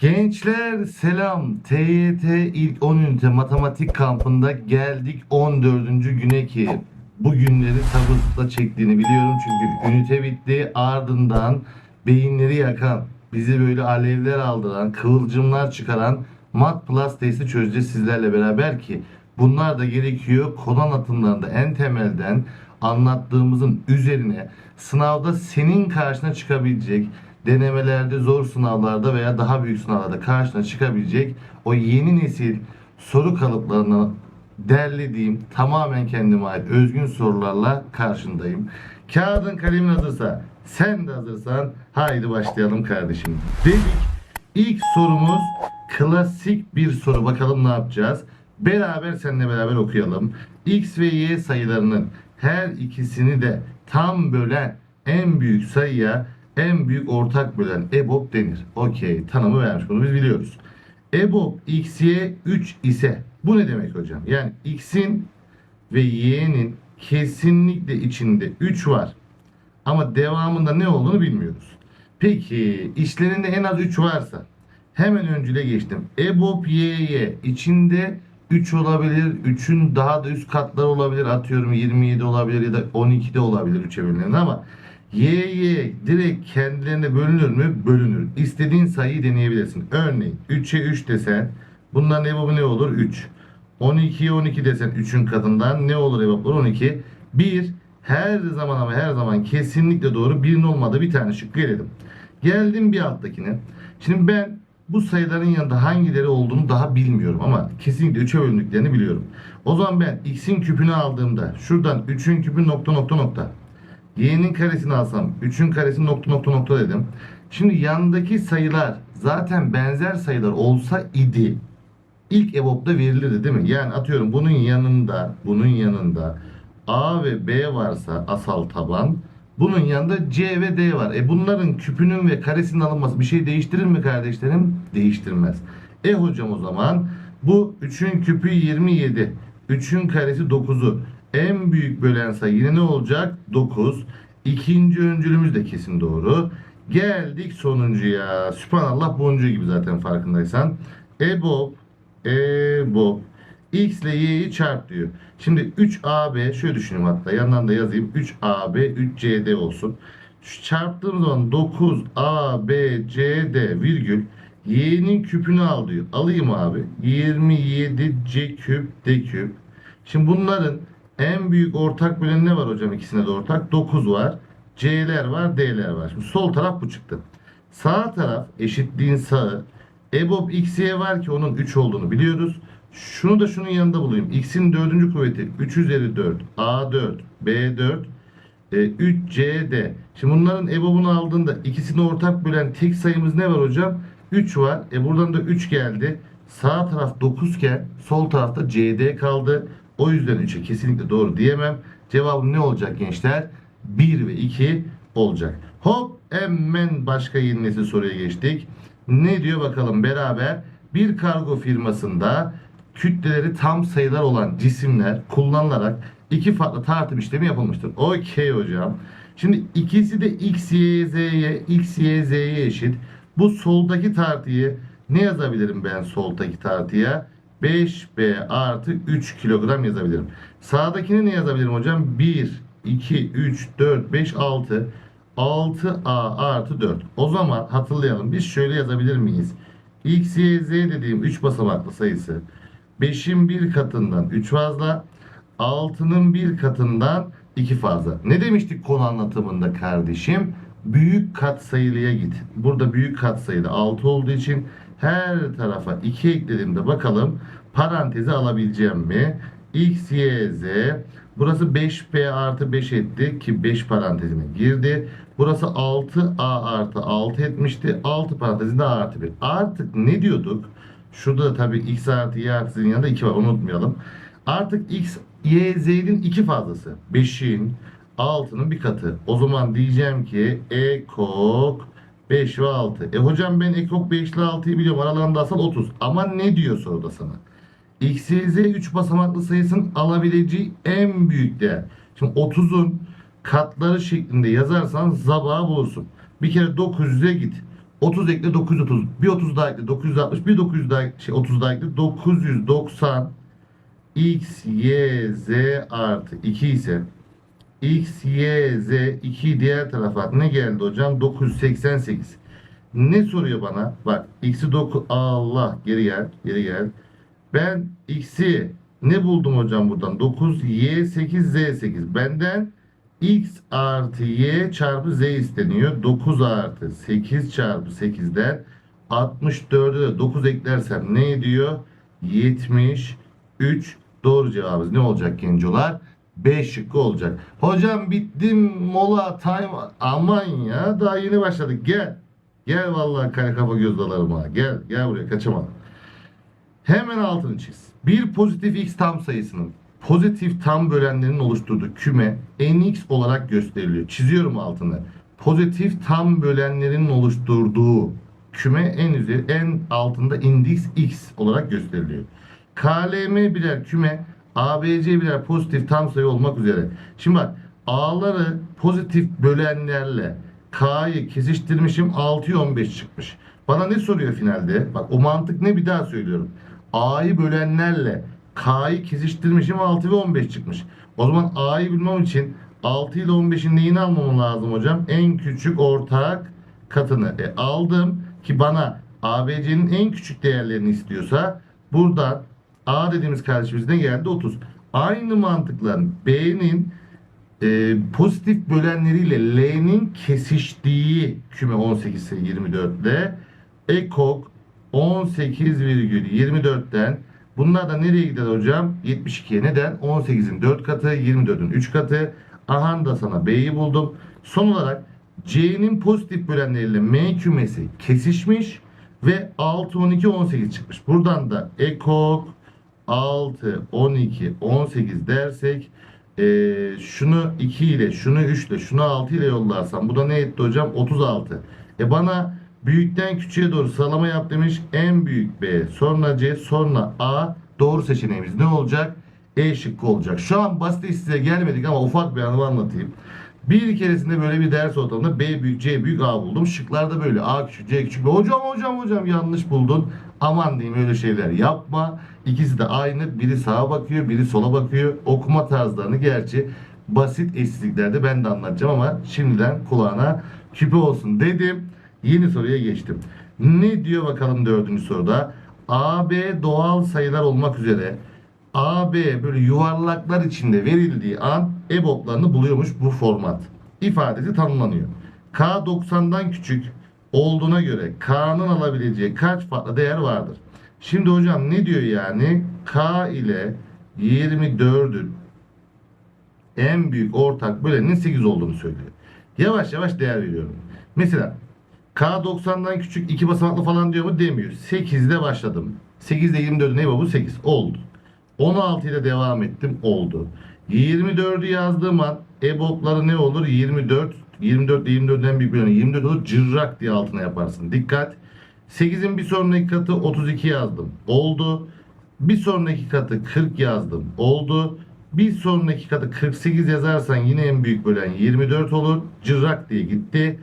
Gençler selam. TYT ilk 10 ünite matematik kampında geldik 14. güne ki bu günleri sabırsızla çektiğini biliyorum çünkü ünite bitti ardından beyinleri yakan, bizi böyle alevler aldıran, kıvılcımlar çıkaran Mat Plus testi çözeceğiz sizlerle beraber ki bunlar da gerekiyor konu anlatımlarında en temelden anlattığımızın üzerine sınavda senin karşına çıkabilecek denemelerde, zor sınavlarda veya daha büyük sınavlarda karşına çıkabilecek o yeni nesil soru kalıplarını derlediğim tamamen kendime ait özgün sorularla karşındayım. Kağıdın kalemin hazırsa, sen de hazırsan haydi başlayalım kardeşim. Dedik ilk sorumuz klasik bir soru. Bakalım ne yapacağız? Beraber seninle beraber okuyalım. X ve Y sayılarının her ikisini de tam bölen en büyük sayıya en büyük ortak bölen EBOB denir. Okey tanımı vermiş bunu biz biliyoruz. EBOB x'ye 3 ise bu ne demek hocam? Yani x'in ve y'nin kesinlikle içinde 3 var. Ama devamında ne olduğunu bilmiyoruz. Peki işlerinde en az 3 varsa hemen öncüle geçtim. EBOB y'ye içinde 3 olabilir. 3'ün daha da üst katları olabilir. Atıyorum 27 olabilir ya da 12 de olabilir 3'e bölünen ama y'ye direkt kendilerine bölünür mü? Bölünür. İstediğin sayıyı deneyebilirsin. Örneğin 3'e 3 desen bunların EBOB'u ne olur? 3. 12'ye 12 desen 3'ün katından ne olur EBOB'lar? 12. 1 her zaman ama her zaman kesinlikle doğru. Birinin olmadığı bir tane şık verelim. Geldim bir alttakine. Şimdi ben bu sayıların yanında hangileri olduğunu daha bilmiyorum ama kesinlikle 3'e bölündüklerini biliyorum. O zaman ben x'in küpünü aldığımda şuradan 3'ün küpü nokta nokta nokta. Y'nin karesini alsam 3'ün karesi nokta nokta nokta dedim. Şimdi yandaki sayılar zaten benzer sayılar olsa idi ilk EBOB'da verilirdi değil mi? Yani atıyorum bunun yanında bunun yanında A ve B varsa asal taban bunun yanında C ve D var. E bunların küpünün ve karesinin alınması bir şey değiştirir mi kardeşlerim? Değiştirmez. E hocam o zaman bu 3'ün küpü 27. 3'ün karesi 9'u. En büyük bölen sayı yine ne olacak? 9. İkinci öncülümüz de kesin doğru. Geldik sonuncuya. Sübhanallah boncuğu gibi zaten farkındaysan. EBOB EBOB X ile Y'yi çarp diyor. Şimdi 3AB şöyle düşüneyim hatta yandan da yazayım. 3AB 3CD olsun. Şu çarptığım zaman 9ABCD virgül Y'nin küpünü al diyor. Alayım abi. 27C küp D küp. Şimdi bunların en büyük ortak böleni ne var hocam ikisine de ortak? 9 var. C'ler var, D'ler var. Şimdi sol taraf bu çıktı. Sağ taraf eşitliğin sağı. EBOB XY var ki onun 3 olduğunu biliyoruz. Şunu da şunun yanında bulayım. X'in dördüncü kuvveti 3 üzeri 4. A4, B4, e, 3CD. Şimdi bunların EBOB'unu aldığında ikisini ortak bölen tek sayımız ne var hocam? 3 var. E buradan da 3 geldi. Sağ taraf 9 iken sol tarafta CD kaldı. O yüzden 3'e kesinlikle doğru diyemem. Cevabım ne olacak gençler? 1 ve 2 olacak. Hop hemen başka yeni nesil soruya geçtik. Ne diyor bakalım beraber bir kargo firmasında kütleleri tam sayılar olan cisimler kullanılarak iki farklı tartım işlemi yapılmıştır. Okey hocam. Şimdi ikisi de x, y, z'ye, x, y, z'ye eşit. Bu soldaki tartıyı ne yazabilirim ben soldaki tartıya? 5b artı 3 kilogram yazabilirim. Sağdakini ne yazabilirim hocam? 1, 2, 3, 4, 5, 6. 6a artı 4. O zaman hatırlayalım. Biz şöyle yazabilir miyiz? x, y, z dediğim 3 basamaklı sayısı. 5'in bir katından 3 fazla. 6'nın bir katından 2 fazla. Ne demiştik konu anlatımında kardeşim? Büyük katsayılıya git. Burada büyük katsayıda 6 olduğu için her tarafa 2 eklediğimde bakalım parantezi alabileceğim mi? x, y, z. Burası 5p artı 5 etti ki 5 parantezine girdi. Burası 6a artı 6 etmişti. 6 parantezinde a artı 1. Artık ne diyorduk? Şurada da tabii x artı y artı yanında 2 var unutmayalım. Artık x, y, z'nin 2 fazlası. 5'in 6'nın bir katı. O zaman diyeceğim ki ekok 5 ve 6. E hocam ben ekok 5 ile 6'yı biliyorum. Aralarında asal 30. Ama ne diyor soruda sana? X, Y, Z 3 basamaklı sayısının alabileceği en büyük değer. Şimdi 30'un katları şeklinde yazarsan zabağı bulursun. Bir kere 900'e git. 30 ekle 930. Bir 30 daha ekle 960. Bir 900 daha şey 30 daha ekle 990 x, y, z artı 2 ise x, y, z 2 diğer tarafa ne geldi hocam? 988. Ne soruyor bana? Bak x'i 9 Allah geri gel geri gel. Ben x'i ne buldum hocam buradan? 9 y 8 z 8. Benden x artı y çarpı z isteniyor. 9 artı 8 çarpı 8'den 64'e de 9 eklersem ne ediyor? 73 doğru cevabımız ne olacak gencolar? B şıkkı olacak. Hocam bittim mola time aman ya daha yeni başladık gel. Gel vallahi kare kafa göz dalarıma. Gel gel buraya kaçama. Hemen altını çiz. Bir pozitif x tam sayısının pozitif tam bölenlerinin oluşturduğu küme nx olarak gösteriliyor. Çiziyorum altını. Pozitif tam bölenlerin oluşturduğu küme en üzeri en altında indeks x olarak gösteriliyor. KLM birer küme, ABC birer pozitif tam sayı olmak üzere. Şimdi bak A'ları pozitif bölenlerle K'yı kesiştirmişim 6'ya 15 çıkmış. Bana ne soruyor finalde? Bak o mantık ne bir daha söylüyorum. A'yı bölenlerle K'yı kesiştirmişim 6 ve 15 çıkmış. O zaman A'yı bilmem için 6 ile 15'in neyini almam lazım hocam? En küçük ortak katını. E, aldım ki bana ABC'nin en küçük değerlerini istiyorsa buradan A dediğimiz kardeşimiz ne geldi? 30. Aynı mantıkla B'nin e, pozitif bölenleriyle L'nin kesiştiği küme 18 ise 24 ile ekok 18,24'ten bunlar da nereye gider hocam? 72'ye neden? 18'in 4 katı, 24'ün 3 katı. Aha da sana B'yi buldum. Son olarak C'nin pozitif bölenleriyle M kümesi kesişmiş ve 6, 12, 18 çıkmış. Buradan da ekok 6, 12, 18 dersek ee, şunu 2 ile, şunu 3 ile, şunu 6 ile yollarsam bu da ne etti hocam? 36. E bana büyükten küçüğe doğru sıralama yap demiş. En büyük B, sonra C, sonra A. Doğru seçeneğimiz ne olacak? E şıkkı olacak. Şu an basit size gelmedik ama ufak bir anımı anlatayım. Bir keresinde böyle bir ders ortamında B büyük, C büyük, A buldum. Şıklarda böyle A küçük, C küçük. Hocam hocam hocam yanlış buldun. Aman diyeyim öyle şeyler yapma. İkisi de aynı. Biri sağa bakıyor, biri sola bakıyor. Okuma tarzlarını gerçi basit eşsizliklerde ben de anlatacağım ama şimdiden kulağına küpe olsun dedim. Yeni soruya geçtim. Ne diyor bakalım dördüncü soruda? AB doğal sayılar olmak üzere AB böyle yuvarlaklar içinde verildiği an EBOB'larını buluyormuş bu format. İfadesi tanımlanıyor. K 90'dan küçük olduğuna göre K'nın alabileceği kaç farklı değer vardır? Şimdi hocam ne diyor yani? K ile 24'ün en büyük ortak bölenin 8 olduğunu söylüyor. Yavaş yavaş değer veriyorum. Mesela K 90'dan küçük 2 basamaklı falan diyor mu? Demiyor. 8'de başladım. 8 ile 24'ün ne bu? 8. Oldu. 16 ile devam ettim. Oldu. 24'ü yazdığım an EBOB'ları ne olur? 24 24 ile 24'den büyük bir 24 olur. Cırrak diye altına yaparsın. Dikkat. 8'in bir sonraki katı 32 yazdım. Oldu. Bir sonraki katı 40 yazdım. Oldu. Bir sonraki katı 48 yazarsan yine en büyük bölen 24 olur. Cırrak diye gitti.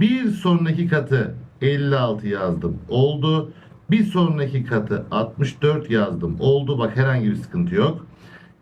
Bir sonraki katı 56 yazdım. Oldu. Bir sonraki katı 64 yazdım. Oldu. Bak herhangi bir sıkıntı yok.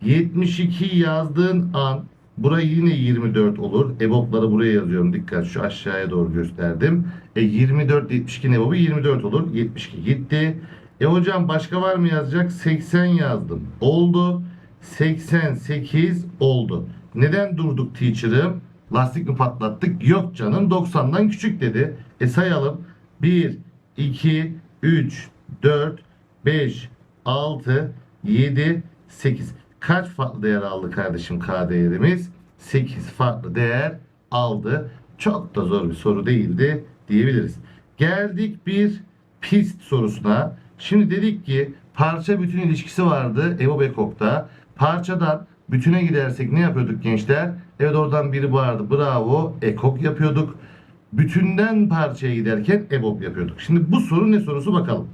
72 yazdığın an burayı yine 24 olur. EBOB'ları buraya yazıyorum. Dikkat şu aşağıya doğru gösterdim. E 24 72 EBOB'u 24 olur. 72 gitti. E hocam başka var mı yazacak? 80 yazdım. Oldu. 88 oldu. Neden durduk teacher'ım? Lastik mi patlattık? Yok canım 90'dan küçük dedi. E sayalım. 1, 2, 3, 4, 5, 6, 7, 8. Kaç farklı değer aldı kardeşim K değerimiz? 8 farklı değer aldı. Çok da zor bir soru değildi diyebiliriz. Geldik bir pist sorusuna. Şimdi dedik ki parça bütün ilişkisi vardı Evo Bekok'ta. Parçadan bütüne gidersek ne yapıyorduk gençler? Evet oradan biri vardı. Bravo. Ekok yapıyorduk. Bütünden parçaya giderken EBOB yapıyorduk. Şimdi bu soru ne sorusu bakalım.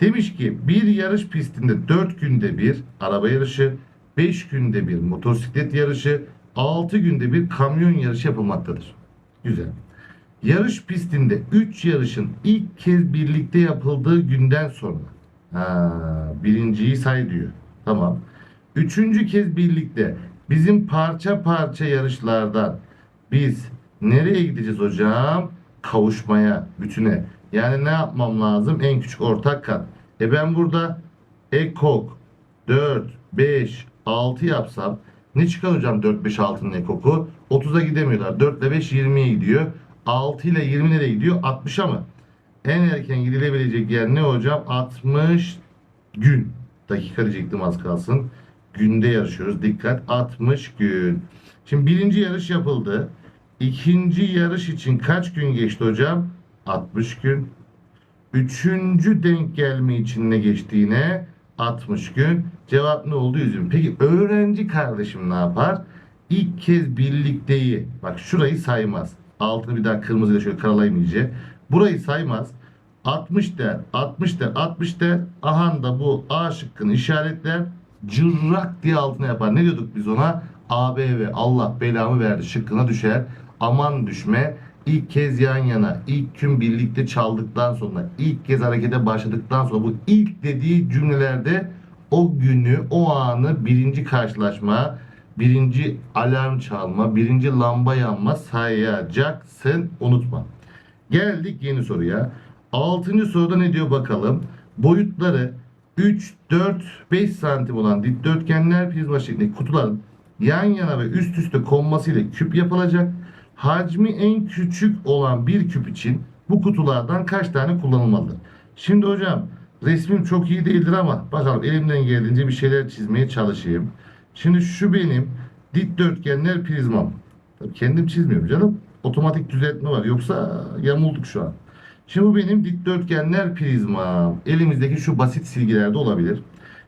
Demiş ki bir yarış pistinde 4 günde bir araba yarışı, 5 günde bir motosiklet yarışı, 6 günde bir kamyon yarışı yapılmaktadır. Güzel. Yarış pistinde 3 yarışın ilk kez birlikte yapıldığı günden sonra. Ha, birinciyi say diyor. Tamam. Üçüncü kez birlikte bizim parça parça yarışlardan biz nereye gideceğiz hocam? Kavuşmaya, bütüne. Yani ne yapmam lazım? En küçük ortak kat. E ben burada ekok 4, 5, 6 yapsam ne çıkar hocam 4, 5, 6'nın ekoku? 30'a gidemiyorlar. 4 ile 5 20'ye gidiyor. 6 ile 20 nereye gidiyor? 60'a mı? En erken gidilebilecek yer ne hocam? 60 gün. Dakika diyecektim az kalsın. Günde yarışıyoruz. Dikkat 60 gün. Şimdi birinci yarış yapıldı. İkinci yarış için kaç gün geçti hocam? 60 gün. Üçüncü denk gelme için ne geçti yine? 60 gün. Cevap ne oldu? 100 gün. Peki öğrenci kardeşim ne yapar? İlk kez birlikteyi, bak şurayı saymaz. Altını bir daha kırmızıyla şöyle karalayayım iyice. Burayı saymaz. 60 der, 60 der, 60 der. Aha da bu A şıkkını işaretler. Cırrak diye altına yapar. Ne diyorduk biz ona? AB ve Allah belamı verdi şıkkına düşer. Aman düşme. İlk kez yan yana, ilk gün birlikte çaldıktan sonra, ilk kez harekete başladıktan sonra bu ilk dediği cümlelerde o günü, o anı birinci karşılaşma, birinci alarm çalma, birinci lamba yanma sayacaksın. Unutma. Geldik yeni soruya. Altıncı soruda ne diyor bakalım. Boyutları 3, 4, 5 santim olan dikdörtgenler prizma şeklindeki kutuların yan yana ve üst üste konmasıyla küp yapılacak. Hacmi en küçük olan bir küp için bu kutulardan kaç tane kullanılmalıdır? Şimdi hocam resmim çok iyi değildir ama bakalım elimden geldiğince bir şeyler çizmeye çalışayım. Şimdi şu benim dikdörtgenler prizmam. Tabii kendim çizmiyorum canım. Otomatik düzeltme var. Yoksa yamulduk şu an. Şimdi bu benim dikdörtgenler prizmam. Elimizdeki şu basit silgilerde olabilir.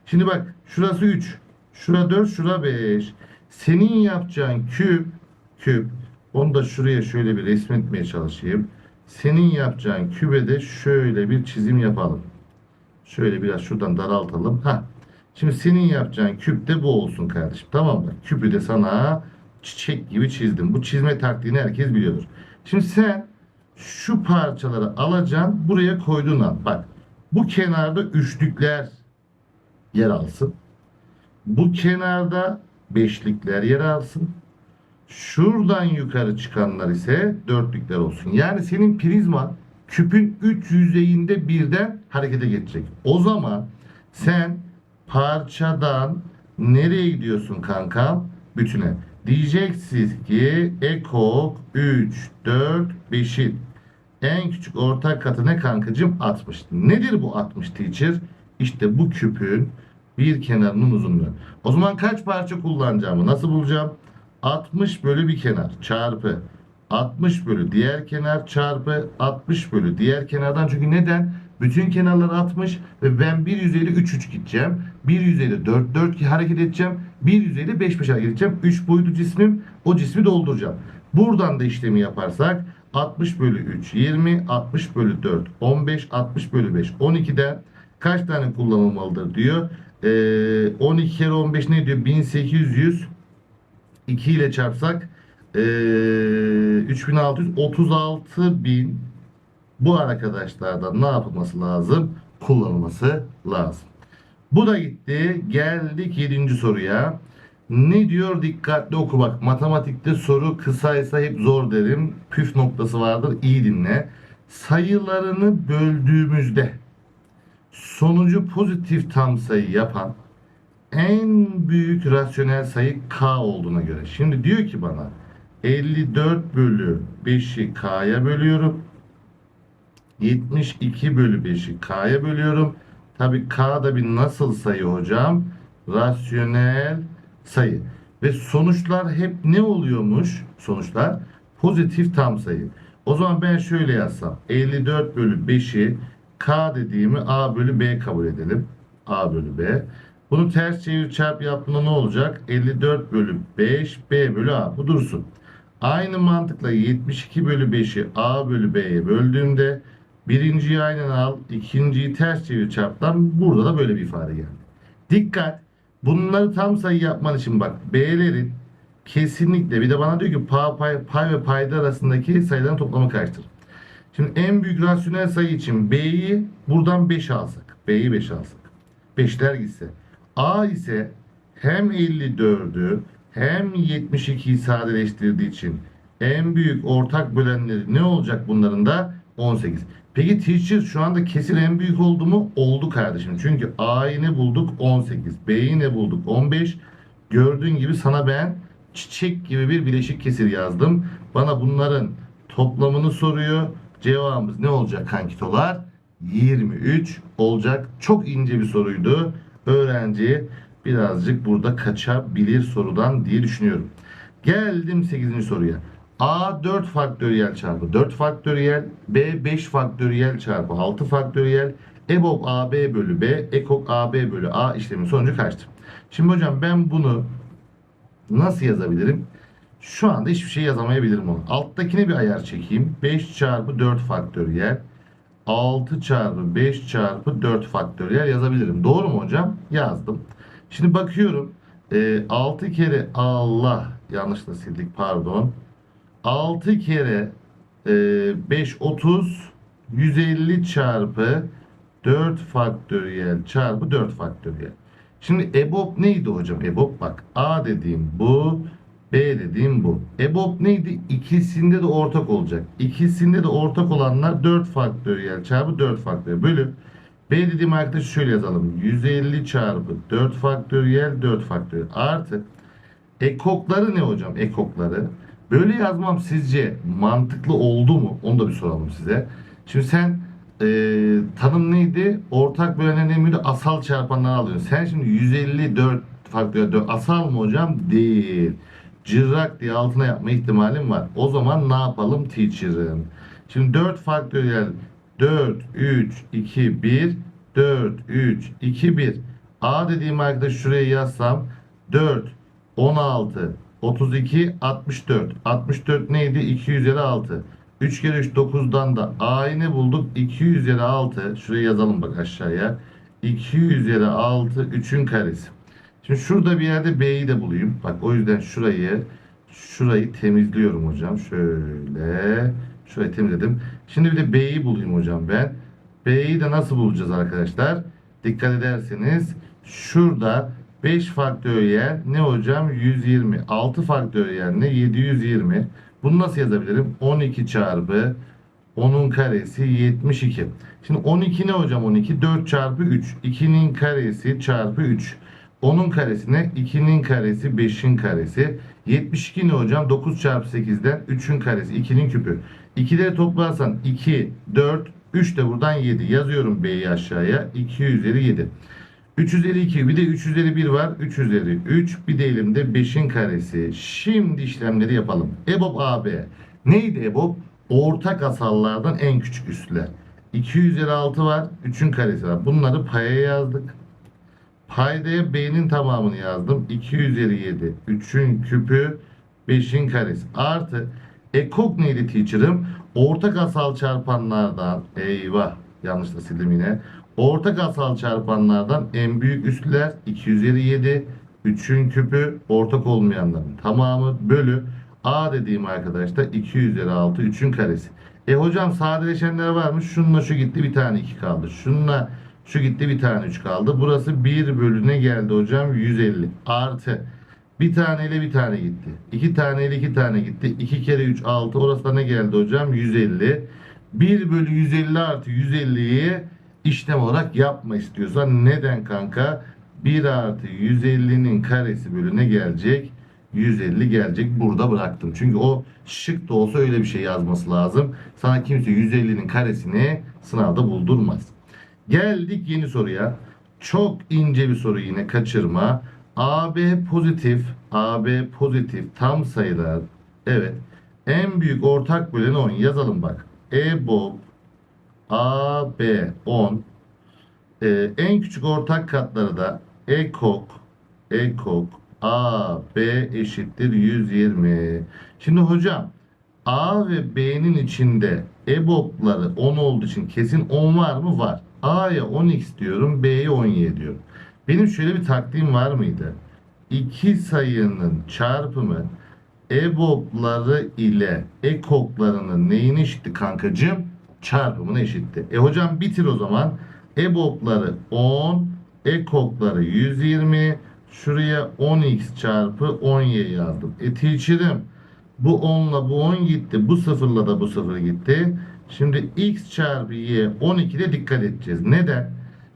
Şimdi bak şurası 3. Şura 4, şura 5. Senin yapacağın küp küp onu da şuraya şöyle bir resmetmeye çalışayım. Senin yapacağın kübe de şöyle bir çizim yapalım. Şöyle biraz şuradan daraltalım. Ha. Şimdi senin yapacağın küp de bu olsun kardeşim. Tamam mı? Küpü de sana çiçek gibi çizdim. Bu çizme taktiğini herkes biliyordur. Şimdi sen şu parçaları alacaksın. Buraya koyduğun an. Bak. Bu kenarda üçlükler yer alsın. Bu kenarda beşlikler yer alsın. Şuradan yukarı çıkanlar ise dörtlükler olsun. Yani senin prizma küpün üç yüzeyinde birden harekete geçecek. O zaman sen parçadan nereye gidiyorsun kankam? Bütüne. Diyeceksiniz ki ekok 3, 4, 5'in en küçük ortak katı ne kankacığım? 60. Nedir bu 60 teacher? İşte bu küpün bir kenarının uzunluğu. O zaman kaç parça kullanacağımı nasıl bulacağım? 60 bölü bir kenar çarpı 60 bölü diğer kenar çarpı 60 bölü diğer kenardan. Çünkü neden? Bütün kenarlar 60 ve ben bir yüzeyle 3 3 gideceğim. Bir yüzeyle 4 4 hareket edeceğim. Bir yüzeyle 5 5 hareket edeceğim. 3 boyutlu cismim o cismi dolduracağım. Buradan da işlemi yaparsak 60 bölü 3 20 60 bölü 4 15 60 bölü 5 12'den kaç tane kullanılmalıdır diyor. Ee, 12 kere 15 ne diyor? 1800 2 ile çarpsak ee, 3600 36 bin bu arkadaşlardan ne yapılması lazım? Kullanılması lazım. Bu da gitti. Geldik 7. soruya. Ne diyor? Dikkatli oku bak. Matematikte soru kısaysa hep zor derim. Püf noktası vardır. İyi dinle. Sayılarını böldüğümüzde sonucu pozitif tam sayı yapan en büyük rasyonel sayı k olduğuna göre. Şimdi diyor ki bana 54 bölü 5'i k'ya bölüyorum. 72 bölü 5'i k'ya bölüyorum. Tabi k da bir nasıl sayı hocam? Rasyonel sayı. Ve sonuçlar hep ne oluyormuş? Sonuçlar pozitif tam sayı. O zaman ben şöyle yazsam. 54 bölü 5'i k dediğimi a bölü b kabul edelim. a bölü b. Bunu ters çevir çarp yaptığında ne olacak? 54 bölü 5 b bölü a. Bu dursun. Aynı mantıkla 72 bölü 5'i a bölü b'ye böldüğümde birinciyi aynen al, ikinciyi ters çevir çarptan burada da böyle bir ifade geldi. Dikkat! Bunları tam sayı yapman için bak B'lerin Kesinlikle. Bir de bana diyor ki pay, pay, pay ve payda arasındaki sayıların toplamı kaçtır? Şimdi en büyük rasyonel sayı için B'yi buradan 5 alsak. B'yi 5 alsak. 5'ler gitse. A ise hem 54'ü hem 72'yi sadeleştirdiği için en büyük ortak bölenleri ne olacak bunların da? 18. Peki teacher şu anda kesin en büyük oldu mu? Oldu kardeşim. Çünkü A'yı ne bulduk? 18. B'yi ne bulduk? 15. Gördüğün gibi sana ben çiçek gibi bir bileşik kesir yazdım. Bana bunların toplamını soruyor. Cevabımız ne olacak kankitolar? 23 olacak. Çok ince bir soruydu. Öğrenci birazcık burada kaçabilir sorudan diye düşünüyorum. Geldim 8. soruya. A 4 faktöriyel çarpı 4 faktöriyel, B 5 faktöriyel çarpı 6 faktöriyel, EBOB AB bölü B, EKOK AB bölü A işlemin sonucu kaçtır? Şimdi hocam ben bunu nasıl yazabilirim? Şu anda hiçbir şey yazamayabilirim onu. Alttakine bir ayar çekeyim. 5 çarpı 4 faktöriyel. 6 çarpı 5 çarpı 4 faktöriyel yazabilirim. Doğru mu hocam? Yazdım. Şimdi bakıyorum. E, 6 kere Allah yanlışla sildik pardon. 6 kere e, 5 30 150 çarpı 4 faktöriyel çarpı 4 faktöriyel. Şimdi EBOB neydi hocam? EBOB bak A dediğim bu B dediğim bu. EBOB neydi? İkisinde de ortak olacak. İkisinde de ortak olanlar 4 faktöriyel çarpı 4 faktöriyel bölü. B dediğim arkadaşı şöyle yazalım. 150 çarpı 4 faktöriyel 4 faktöriyel artı ekokları ne hocam? Ekokları. Böyle yazmam sizce mantıklı oldu mu? Onu da bir soralım size. Şimdi sen e, tanım neydi? Ortak bölenin en büyüğü asal çarpanları alıyorsun. Sen şimdi 154 faktöriyel 4 asal mı hocam? Değil. Cırrak diye altına yapma ihtimalim var. O zaman ne yapalım? Teacher'ım? Şimdi 4 faktöriyel 4, 3, 2, 1 4, 3, 2, 1 A dediğim arkadaş şuraya yazsam. 4, 16, 32, 64 64 neydi? 256 3 kere 3 9'dan da A'yı bulduk? 256 Şuraya yazalım bak aşağıya. 256 3'ün karesi Şimdi şurada bir yerde B'yi de bulayım. Bak o yüzden şurayı şurayı temizliyorum hocam. Şöyle şurayı temizledim. Şimdi bir de B'yi bulayım hocam ben. B'yi de nasıl bulacağız arkadaşlar? Dikkat ederseniz şurada 5 faktöriyel ne hocam? 120. 6 faktöriyel ne? 720. Bunu nasıl yazabilirim? 12 çarpı 10'un karesi 72. Şimdi 12 ne hocam 12? 4 çarpı 3. 2'nin karesi çarpı 3. 10'un karesine 2'nin karesi 5'in karesi. 72 ne hocam? 9 çarpı 8'den 3'ün karesi 2'nin küpü. 2'leri toplarsan 2, 4, 3 de buradan 7. Yazıyorum B'yi aşağıya. 2 üzeri 7. 3 üzeri 2 bir de 3 üzeri 1 var. 3 üzeri 3 bir de elimde 5'in karesi. Şimdi işlemleri yapalım. EBOB AB. Neydi EBOB? Ortak asallardan en küçük üstler. 2 üzeri 6 var. 3'ün karesi var. Bunları paya yazdık. Paydaya B'nin tamamını yazdım. 2 üzeri 7. 3'ün küpü 5'in karesi. Artı ekok neydi teacher'ım? Ortak asal çarpanlardan eyvah yanlış da sildim yine. Ortak asal çarpanlardan en büyük üstler 2 üzeri 7. 3'ün küpü ortak olmayanların tamamı bölü A dediğim arkadaşlar 2 üzeri 6 3'ün karesi. E hocam sadeleşenler varmış. Şununla şu gitti bir tane 2 kaldı. Şununla şu gitti bir tane 3 kaldı. Burası 1 bölüne geldi hocam 150 artı bir taneyle bir tane gitti. İki taneyle iki tane gitti. 2 kere 3 6 orası da ne geldi hocam 150. 1 bölü 150 artı 150'yi işlem olarak yapma istiyorsan neden kanka? 1 artı 150'nin karesi bölü ne gelecek? 150 gelecek. Burada bıraktım. Çünkü o şık da olsa öyle bir şey yazması lazım. Sana kimse 150'nin karesini sınavda buldurmaz. Geldik yeni soruya. Çok ince bir soru yine kaçırma. AB pozitif, AB pozitif tam sayılar. Evet. En büyük ortak böleni 10. Yazalım bak. EBOB AB 10. Ee, en küçük ortak katları da EKOK, EKOK, AB eşittir 120. Şimdi hocam A ve B'nin içinde EBOB'ları 10 olduğu için kesin 10 var mı? Var. A'ya 10x diyorum, B'ye 17 diyorum. Benim şöyle bir taktiğim var mıydı? iki sayının çarpımı EBOB'ları ile EKOK'larının neyini eşitti kankacığım? Çarpımına eşitti. E hocam bitir o zaman. EBOB'ları 10, EKOK'ları 120. Şuraya 10x çarpı 10y yazdım. E teacher'ım bu 10'la bu 10 gitti. Bu sıfırla da bu sıfır gitti. Şimdi x çarpı y 12'de dikkat edeceğiz. Neden?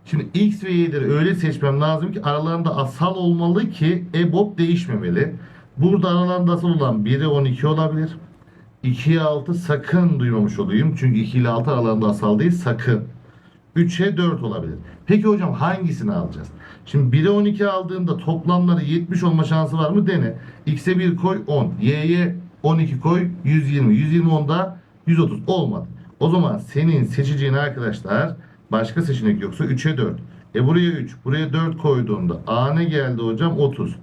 Şimdi x ve y'leri öyle seçmem lazım ki aralarında asal olmalı ki EBOB değişmemeli. Burada aralarında asal olan 1'e 12 olabilir. 2'ye 6 sakın duymamış olayım. Çünkü 2 ile 6 aralarında asal değil sakın. 3'e 4 olabilir. Peki hocam hangisini alacağız? Şimdi 1'e 12 aldığında toplamları 70 olma şansı var mı? Dene. X'e 1 koy 10. Y'ye 12 koy 120. 120 onda 130 olmadı. O zaman senin seçeceğin arkadaşlar başka seçenek yoksa 3'e 4. E buraya 3, buraya 4 koyduğumda A ne geldi hocam? 30.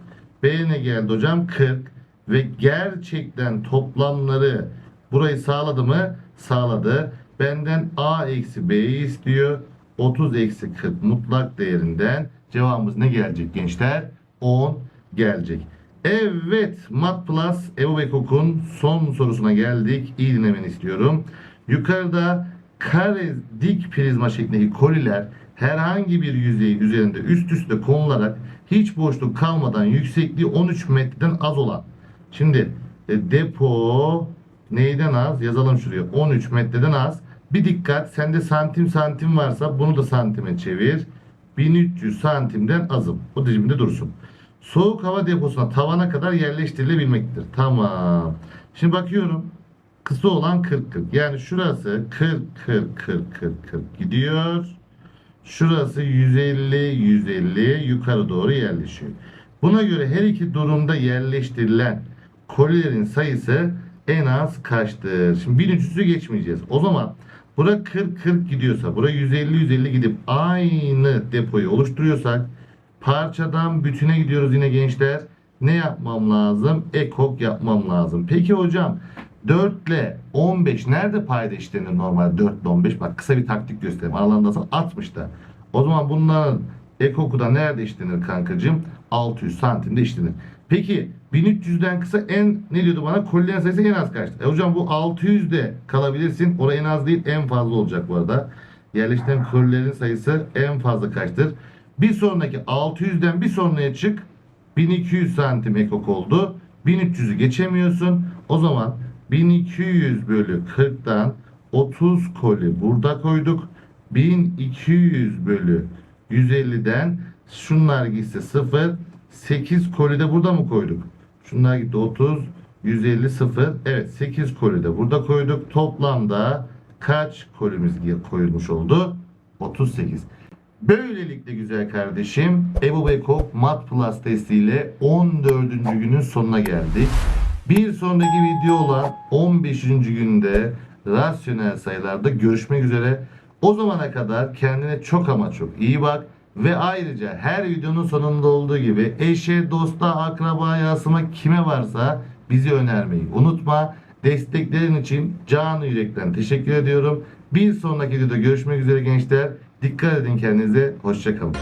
B ne geldi hocam? 40. Ve gerçekten toplamları burayı sağladı mı? Sağladı. Benden A eksi B'yi istiyor. 30 eksi 40 mutlak değerinden cevabımız ne gelecek gençler? 10 gelecek. Evet Mat Plus Evo Bekok'un son sorusuna geldik. İyi dinlemeni istiyorum. Yukarıda kare dik prizma şeklindeki koliler herhangi bir yüzey üzerinde üst üste konularak hiç boşluk kalmadan yüksekliği 13 metreden az olan. Şimdi e, depo neyden az? Yazalım şuraya. 13 metreden az. Bir dikkat sende santim santim varsa bunu da santime çevir. 1300 santimden azım. O dicimde dursun. Soğuk hava deposuna tavana kadar yerleştirilebilmektedir. Tamam. Şimdi bakıyorum. Kısa olan 40 40. Yani şurası 40 40 40 40 40 gidiyor. Şurası 150 150 yukarı doğru yerleşiyor. Buna göre her iki durumda yerleştirilen kolilerin sayısı en az kaçtır? Şimdi 1300'ü geçmeyeceğiz. O zaman bura 40 40 gidiyorsa, bura 150 150 gidip aynı depoyu oluşturuyorsak parçadan bütüne gidiyoruz yine gençler. Ne yapmam lazım? Ekok yapmam lazım. Peki hocam 4 ile 15 nerede payda işlenir normal 4 ile 15? Bak kısa bir taktik göstereyim. Aralarında 60'da. O zaman bunların ekoku da nerede işlenir kankacığım? 600 santimde işlenir. Peki 1300'den kısa en ne diyordu bana? Kolilerin sayısı en az kaçtı? E hocam bu 600'de kalabilirsin. Orada en az değil en fazla olacak bu arada. Yerleştiren kolilerin sayısı en fazla kaçtır? Bir sonraki 600'den bir sonraya çık. 1200 santim ekok oldu. 1300'ü geçemiyorsun. O zaman 1200 bölü 40'tan 30 koli burada koyduk. 1200 bölü 150'den şunlar gitse 0. 8 koli de burada mı koyduk? Şunlar gitti 30, 150, 0. Evet 8 koli de burada koyduk. Toplamda kaç kolimiz koyulmuş oldu? 38. Böylelikle güzel kardeşim Ebu Bekok Mat Plus testiyle 14. günün sonuna geldik. Bir sonraki video olan 15. günde rasyonel sayılarda görüşmek üzere. O zamana kadar kendine çok ama çok iyi bak. Ve ayrıca her videonun sonunda olduğu gibi eşe, dosta, akrabaya, asıma kime varsa bizi önermeyi unutma. Desteklerin için canı yürekten teşekkür ediyorum. Bir sonraki videoda görüşmek üzere gençler. Dikkat edin kendinize. Hoşçakalın.